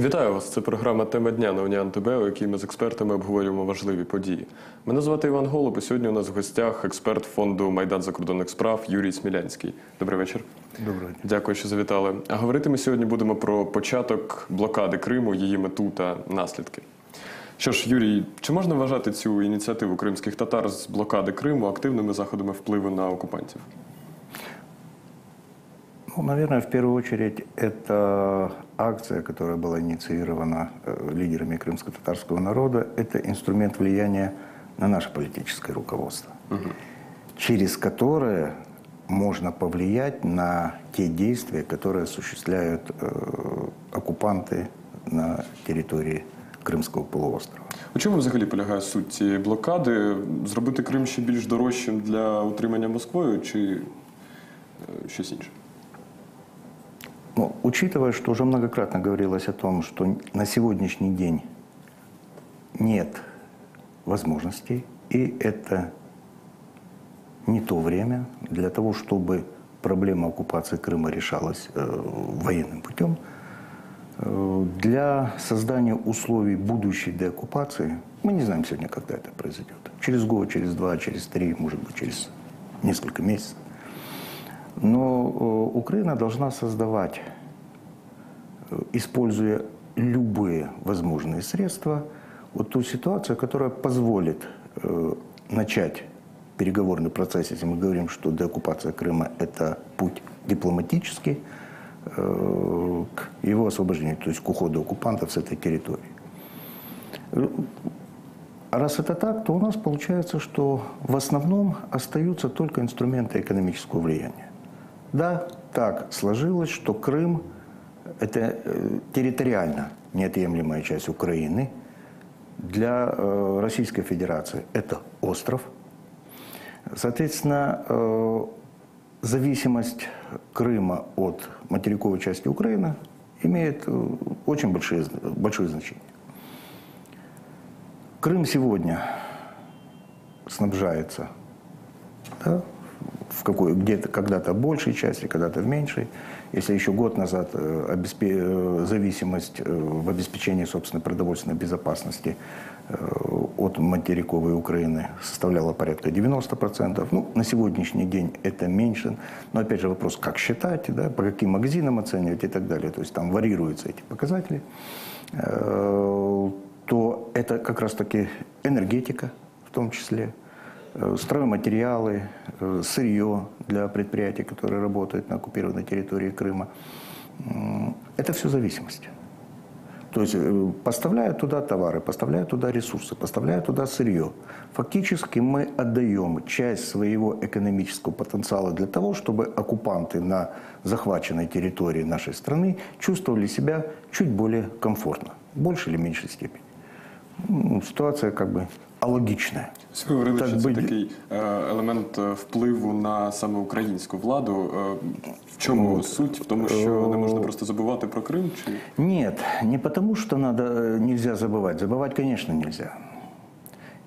Вітаю вас! Це програма Тема дня на Уніан ТБ, у якій ми з експертами обговорюємо важливі події. Мене звати Іван Голуб, і сьогодні у нас в гостях експерт фонду Майдан закордонних справ Юрій Смілянський. Добрий вечір. Доброго дня. Дякую, що завітали. А говорити ми сьогодні будемо про початок блокади Криму, її мету та наслідки. Що ж, Юрій, чи можна вважати цю ініціативу кримських татар з блокади Криму активними заходами впливу на окупантів? Ну, наверное, в первую очередь, это акция, которая была инициирована э, лидерами крымско-татарского народа, это инструмент влияния на наше политическое руководство, через которое можно повлиять на те действия, которые осуществляют э, оккупанты на территории Крымского полуострова. У чому взагалі полягає суть цієї блокади? Зробити Крим ще більш дорожчим для утримання Москвою чи е, щось інше? Ну, учитывая, что уже многократно говорилось о том, что на сегодняшний день нет возможностей, и это не то время для того, чтобы проблема оккупации Крыма решалась э, военным путем, э, для создания условий будущей деоккупации, мы не знаем сегодня, когда это произойдет. Через год, через два, через три, может быть, через несколько месяцев. Но э, Украина должна создавать, э, используя любые возможные средства, вот ту ситуацию, которая позволит э, начать переговорный процесс, если мы говорим, что деоккупация Крыма – это путь дипломатический, к его освобождению, то есть к уходу оккупантов с этой территории. Раз это так, то у нас получается, что в основном остаются только инструменты экономического влияния. Да, так сложилось, что Крым – это э, территориально неотъемлемая часть Украины. Для э, Российской Федерации это остров. Соответственно, э, зависимость Крыма от материковой части Украины имеет очень большие, большое значение. Крым сегодня снабжается да, в какой, где-то когда-то большей части, когда-то в меньшей. Если еще год назад э, обеспе- э, зависимость э, в обеспечении собственной продовольственной безопасности от материковой Украины составляла порядка 90%. Ну, на сегодняшний день это меньше. Но опять же вопрос, как считать, да, по каким магазинам оценивать и так далее. То есть там варьируются эти показатели. То это как раз-таки энергетика в том числе, стройматериалы, э, сырье для предприятий, которые работают на оккупированной территории Крыма. Это все зависимость. То есть э, поставляя туда товары, поставляя туда ресурсы, поставляя туда сырье, фактически мы отдаем часть своего экономического потенциала для того, чтобы оккупанты на захваченной территории нашей страны чувствовали себя чуть более комфортно, в большей или меньшей степени. Ситуация как бы алогичная. Ви говорили, Так що це би- такий елемент впливу на саме українську владу. В чому суть? В тому, що не можна просто забувати про Крим? Чи Нет, не потому, что надо, э, нельзя забывать. Забывать, конечно, нельзя.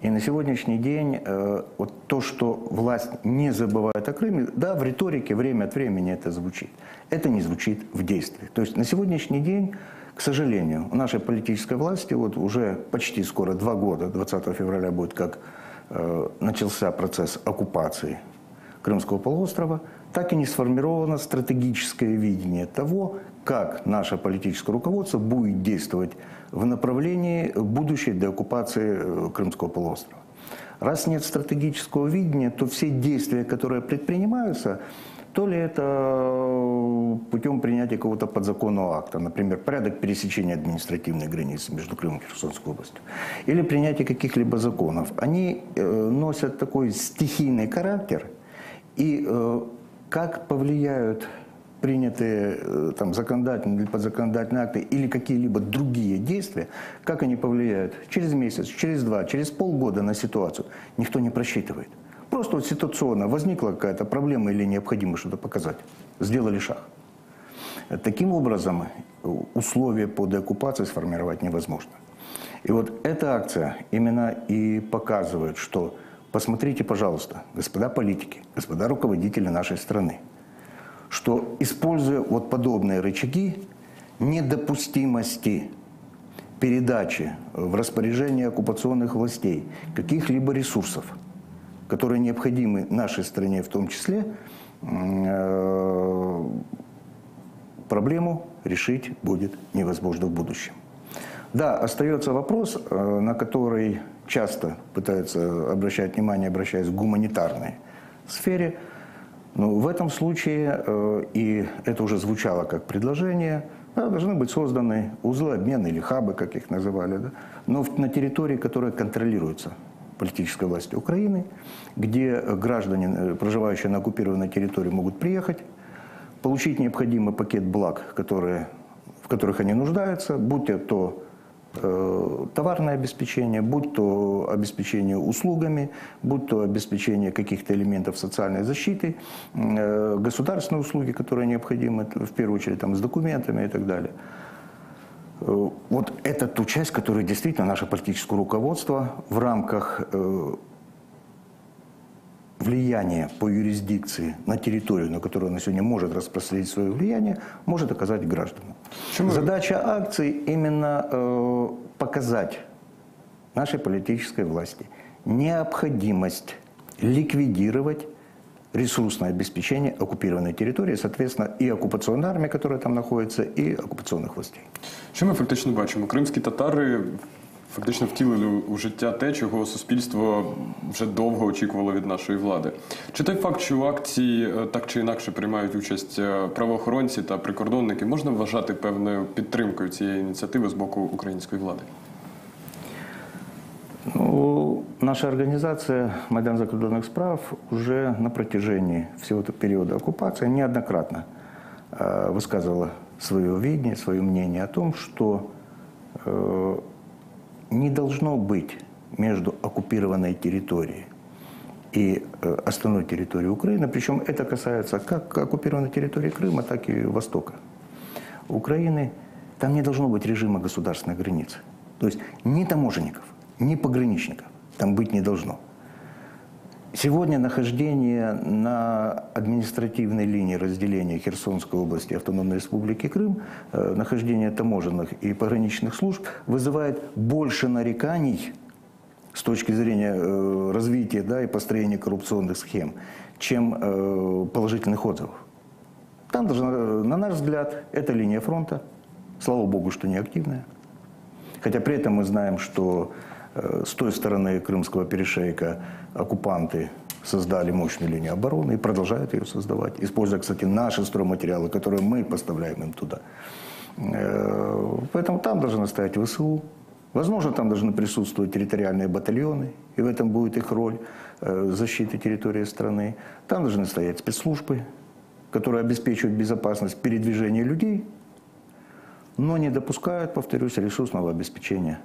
И на сегодняшний день э, вот то, что власть не забывает о Крыме, да, в риторике время от времени это звучит. Это не звучит в действии. То есть на сегодняшний день, к сожалению, у нашей политической власти вот уже почти скоро два года, 20 февраля будет, как начался процесс оккупации Крымского полуострова, так и не сформировано стратегическое видение того, как наше политическое руководство будет действовать в направлении будущей деоккупации э, Крымского полуострова. Раз нет стратегического видения, то все действия, которые предпринимаются, то ли это э, путем принятия какого-то подзаконного акта, например, порядок пересечения административной границы между Крымом и Херсонской областью, или принятие каких-либо законов, они э, носят такой стихийный характер, и э, как повлияют принятые там, законодательные или подзаконодательные акты или какие-либо другие действия, как они повлияют через месяц, через два, через полгода на ситуацию, никто не просчитывает. Просто вот ситуационно возникла какая-то проблема или необходимо что-то показать. Сделали шаг. Таким образом, условия по деоккупации сформировать невозможно. И вот эта акция именно и показывает, что посмотрите, пожалуйста, господа политики, господа руководители нашей страны, что используя вот подобные рычаги, недопустимости передачи в распоряжение оккупационных властей каких-либо ресурсов, которые необходимы нашей стране в том числе, э, проблему решить будет невозможно в будущем. Да, остается вопрос, э, на который часто пытаются обращать внимание, обращаясь к гуманитарной сфере. Но в этом случае, э, и это уже звучало как предложение, должны быть созданы узлы обмена или хабы, как их называли, да, но на территории, которая контролируется политической властью Украины, где граждане, э, проживающие на оккупированной территории, могут приехать, получить необходимый пакет благ, которые, в которых они нуждаются, будь то э, товарное обеспечение, будь то обеспечение услугами, будь то обеспечение каких-то элементов социальной защиты, э, государственные услуги, которые необходимы, в первую очередь там, с документами и так далее. Э, Вот это ту часть, которую действительно наше политическое руководство в рамках э, влияния по юрисдикции на территорию, на которую она сегодня может распространить свое влияние, может оказать гражданам. Почему? Задача акции именно э, показать нашей политической власти необходимость ликвидировать ресурсное обеспечение оккупированной территории, соответственно, и оккупационной армии, которая там находится, и оккупационных властей. Що ми фактично бачимо? Кримські татари фактично втілили у життя те, чого суспільство вже довго очікувало від нашої влади. Чи той факт, що у акції е, так чи інакше приймають участь е, правоохоронці та прикордонники, можна вважати певною підтримкою цієї ініціативи з боку української влади? Ну, наша организация Майдан закордонных справ уже на протяжении всего этого периода оккупации неоднократно э, высказывала свое видение, свое мнение о том, что э, не должно быть между оккупированной территорией и э, остальной территорией Украины, причем это касается как оккупированной территории Крыма, так и Востока Украины, там не должно быть режима государственной границы. То есть ни таможенников, ни пограничников там быть не должно. Сегодня нахождение на административной линии разделения Херсонской области и Автономной Республики Крым, э, нахождение таможенных и пограничных служб вызывает больше нареканий с точки зрения э, развития да, и построения коррупционных схем, чем э, положительных отзывов. Там, должна, на наш взгляд, это линия фронта. Слава богу, что не активная. Хотя при этом мы знаем, что с той стороны Крымского перешейка оккупанты создали мощную линию обороны и продолжают ее создавать, используя, кстати, наши стройматериалы, которые мы поставляем им туда. Э, Поэтому там должны стоять ВСУ. Возможно, там должны присутствовать территориальные батальоны, и в этом будет их роль э, защиты территории страны. Там должны стоять спецслужбы, которые обеспечивают безопасность передвижения людей но не допускают, повторюсь, ресурсного обеспечения.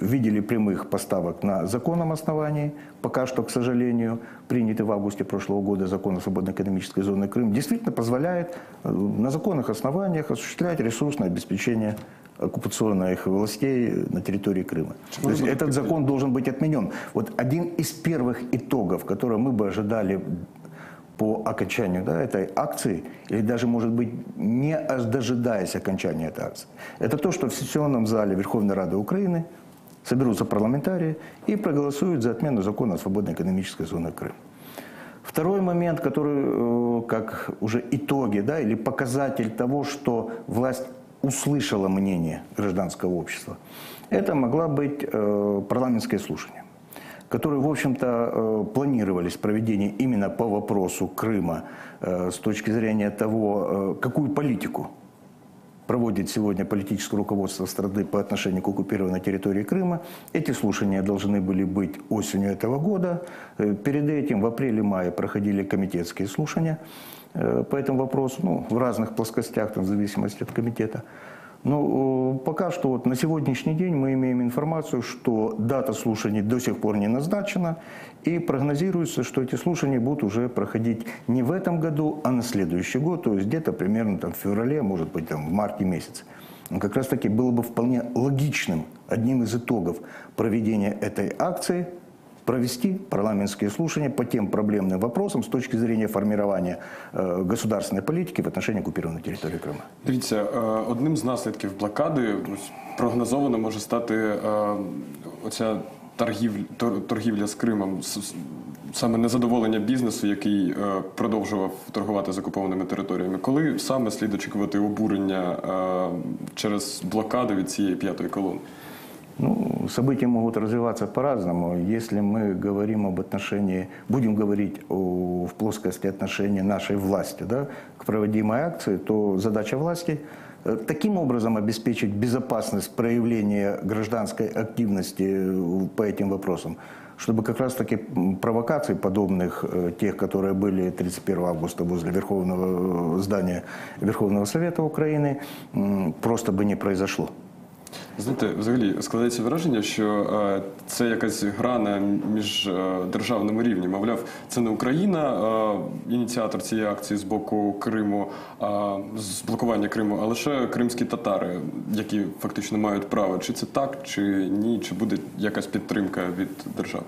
Видели прямых поставок на законном основании. Пока что, к сожалению, принятый в августе прошлого года закон о свободной экономической зоне Крым действительно позволяет э, на законных основаниях осуществлять ресурсное обеспечение оккупационных властей на территории Крыма. То есть этот закон должен быть отменен. Вот один из первых итогов, которые мы бы ожидали по окончанию да, этой акции, или даже, может быть, не дожидаясь окончания этой акции, это то, что в сессионном зале Верховной Рады Украины соберутся парламентарии и проголосуют за отмену закона о свободной экономической зоне Крым. Второй момент, который э, как уже итоги да, или показатель того, что власть услышала мнение гражданского общества, это могла быть э, парламентское слушание которые, в общем-то, э, планировались проведение именно по вопросу Крыма с точки зрения того, какую политику проводит сегодня политическое руководство страны по отношению к оккупированной территории Крыма. Эти слушания должны были быть осенью этого года. Э, Перед этим в апреле-мае проходили комитетские слушания э, по этому вопросу, ну, в разных плоскостях, там, в зависимости от комитета. Но э, пока что вот на сегодняшний день мы имеем информацию, что дата слушаний до сих пор не назначена, и прогнозируется, что эти слушания будут уже проходить не в этом году, а на следующий год, то есть где-то примерно там, в феврале, может быть, там, в марте месяце. Но как раз таки было бы вполне логичным одним из итогов проведения этой акции провести парламентские слушания по тем проблемным вопросам с точки зрения формирования э, государственной политики в отношении оккупированной территории Крыма. Дивіться, е, одним з наслідків блокади ось, прогнозовано може стати е, оця торгівля, торгівля з Кримом, с- с- саме незадоволення бізнесу, який е, продовжував торгувати з окупованими територіями. Коли саме слід очікувати обурення е, через блокаду від цієї п'ятої колони? Ну, события могут развиваться по-разному. Если мы говорим об отношении, будем говорить о, в плоскости отношения нашей власти да, к проводимой акции, то задача власти э, таким образом обеспечить безопасность проявления гражданской активности э, по этим вопросам, чтобы как раз-таки провокаций, подобных э, тех, которые были 31 августа возле Верховного здания Верховного Совета Украины, просто бы не произошло. Знаєте, взагалі складається враження, що е, це якась гра на між е, державному рівні. Мовляв, це не Україна, е, ініціатор цієї акції з боку Криму, е, з блокування Криму, а лише кримські татари, які фактично мають право. Чи це так, чи ні, чи буде якась підтримка від держави?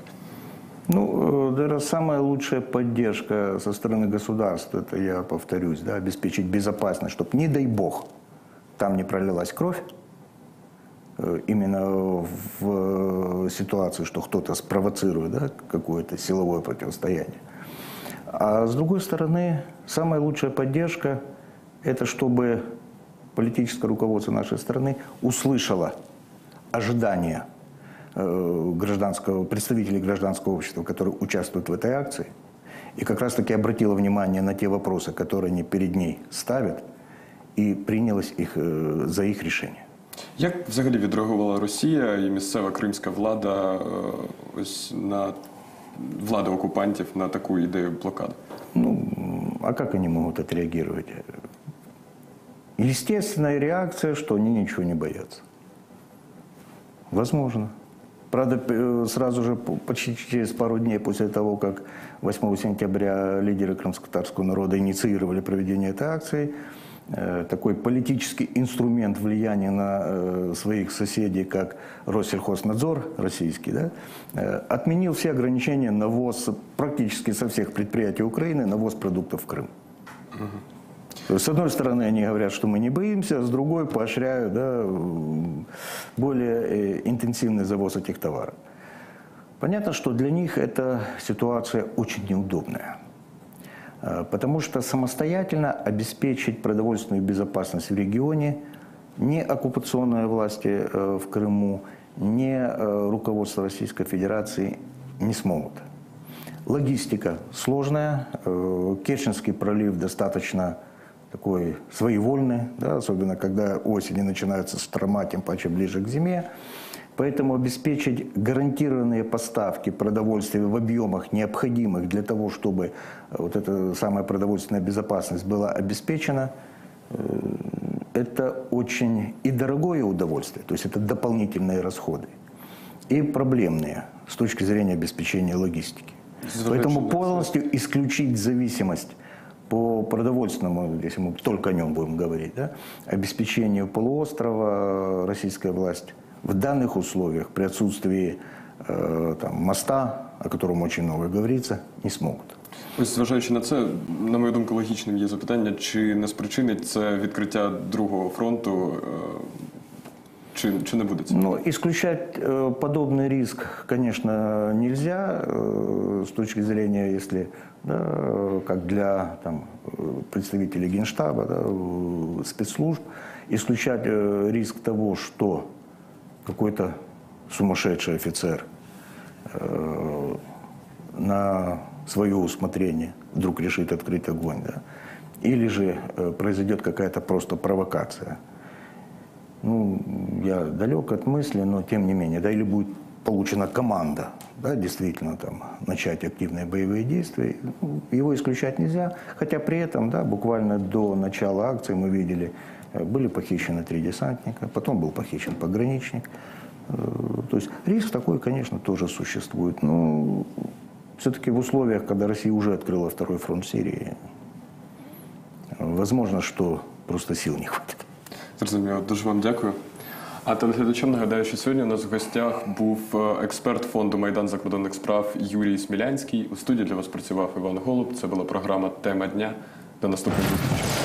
Ну, э, наверное, самая лучшая поддержка со стороны государства, это я повторюсь, да, обеспечить безопасность, чтобы, не дай бог, там не пролилась кровь, э, именно в э, ситуации, что кто-то спровоцирует да, какое-то силовое противостояние. А с другой стороны, самая лучшая поддержка – это чтобы политическое руководство нашей страны услышало ожидания э, гражданского, представителей гражданского общества, которые участвуют в этой акции, и как раз-таки обратило внимание на те вопросы, которые они перед ней ставят, и принялось их, э, за их решение. Як взагалі відреагувала Росія і місцева кримська влада е, ось на влада окупантів на таку ідею блокади? Ну, а как они могут отреагировать? Естественная реакция, что они ничего не боятся. Возможно. Правда, п- сразу же, п- почти через пару дней после того, как 8 сентября лидеры крымско-татарского народа инициировали проведение этой акции, э, такой политический инструмент влияния на э, своих соседей, как Россельхознадзор российский, да, э, отменил все ограничения на ввоз практически со всех предприятий Украины на ввоз продуктов в Крым. С одной стороны, они говорят, что мы не боимся, а с другой поощряют да, более э, интенсивный завоз этих товаров. Понятно, что для них эта ситуация очень неудобная. Э, Потому что самостоятельно обеспечить продовольственную безопасность в регионе ни оккупационные власти э, в Крыму, ни э, руководство Российской Федерации не смогут. Логистика сложная. Керченский пролив достаточно такой своевольный, да, особенно когда осени начинаются с трома, тем паче ближе к зиме. Поэтому обеспечить гарантированные поставки продовольствия в объемах, необходимых для того, чтобы э, вот эта самая продовольственная безопасность была обеспечена, э, это очень и дорогое удовольствие, то есть это дополнительные расходы, и проблемные с точки зрения обеспечения логистики. Зважаючи Поэтому полностью исключить зависимость по продовольственному, если мы только о нем будем говорить, да, обеспечению полуострова российская власть в данных условиях при отсутствии э, там, моста, о котором очень много говорится, не смогут. Ось зважаючи на це, на мою думку, логічним є запитання, чи не спричинить це відкриття другого фронту, е, чи, чи не буде це? Но исключать э, подобный риск, конечно, нельзя э, с точки зрения, если да, э, как для там, э, представителей Генштаба, да, э, спецслужб, исключать э, риск того, что какой-то сумасшедший офицер э, на свое усмотрение вдруг решит открыть огонь, да, или же э, произойдет какая-то просто провокация. Ну, я далек от мысли, но тем не менее, да, или будет получена команда, да, действительно там начать активные боевые действия, ну, его исключать нельзя, хотя при этом, да, буквально до начала акции мы видели, были похищены три десантника, потом был похищен пограничник, Э, то есть риск такой, конечно, тоже существует, но все-таки в условиях, когда Россия уже открыла второй фронт в Сирии, э, возможно, что просто сил не хватит. Зрозуміло, дуже вам дякую. А телеглядачам нагадаю, що сьогодні у нас в гостях був е, експерт фонду Майдан закордонних справ Юрій Смілянський. У студії для вас працював Іван Голуб. Це була програма Тема дня. До наступних зустрічей.